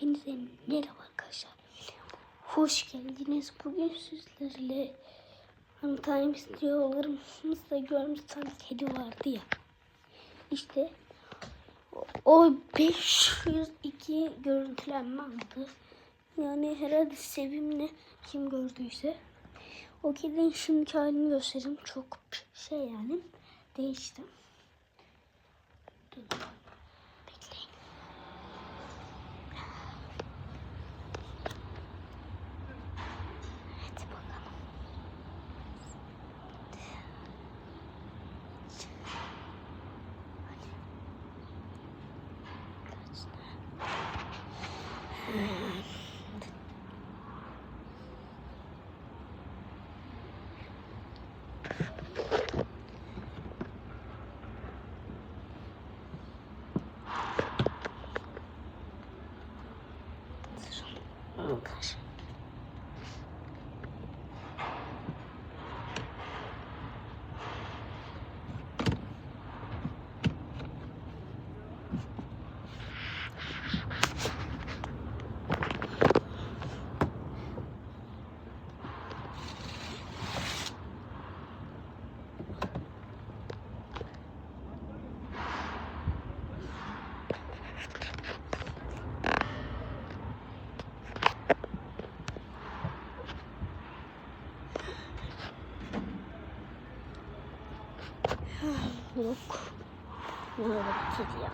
Hepinize merhaba arkadaşlar. Hoş geldiniz. Bugün sizlerle hani tane videolarımızda görmüşseniz kedi vardı ya. İşte o 502 görüntülenme aldı. Yani herhalde sevimli kim gördüyse. O kedinin şimdiki halini göstereyim. Çok şey yani değişti. Dur. Arkadaşlar. Yok. Ne oldu kedi ya?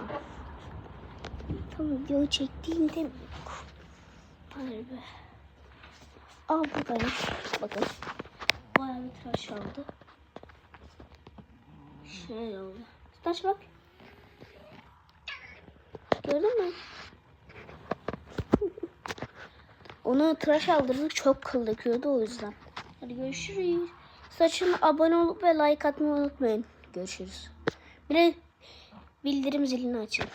Tam video çektiğinde mi yok? Hayır be. Al buradayım. Bakın. Bayağı bir tıraş aldı. Şöyle oldu. Tıraş bak. Gördün mü? Onu tıraş aldırdık çok kıl döküyordu o yüzden. Hadi görüşürüz. Saçına abone olup ve like atmayı unutmayın. Görüşürüz. Bir de bildirim zilini açın.